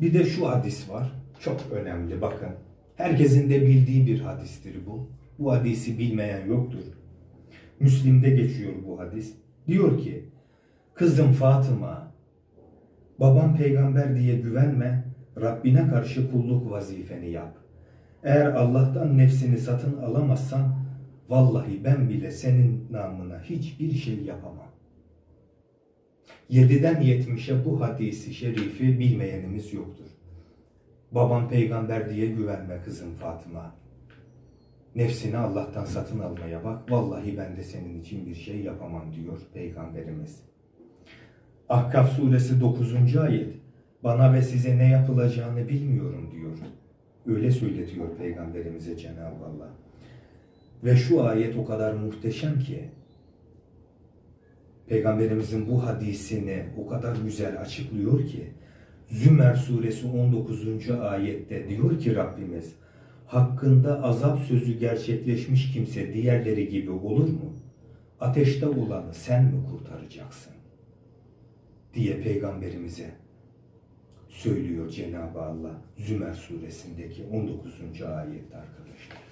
Bir de şu hadis var. Çok önemli bakın. Herkesin de bildiği bir hadistir bu. Bu hadisi bilmeyen yoktur. Müslim'de geçiyor bu hadis. Diyor ki, kızım Fatıma, babam peygamber diye güvenme, Rabbine karşı kulluk vazifeni yap. Eğer Allah'tan nefsini satın alamazsan, vallahi ben bile senin namına hiçbir şey yapamam. 7'den 70'e bu hadisi şerifi bilmeyenimiz yoktur. Babam peygamber diye güvenme kızım Fatıma. Nefsini Allah'tan satın almaya bak. Vallahi ben de senin için bir şey yapamam diyor Peygamberimiz. Ahkaf suresi 9. ayet. Bana ve size ne yapılacağını bilmiyorum diyor. Öyle söyletiyor Peygamberimize Cenab-ı Allah. Ve şu ayet o kadar muhteşem ki Peygamberimizin bu hadisini o kadar güzel açıklıyor ki Zümer suresi 19. ayette diyor ki Rabbimiz hakkında azap sözü gerçekleşmiş kimse diğerleri gibi olur mu? Ateşte olanı sen mi kurtaracaksın? diye peygamberimize söylüyor Cenab-ı Allah Zümer suresindeki 19. ayette arkadaşlar.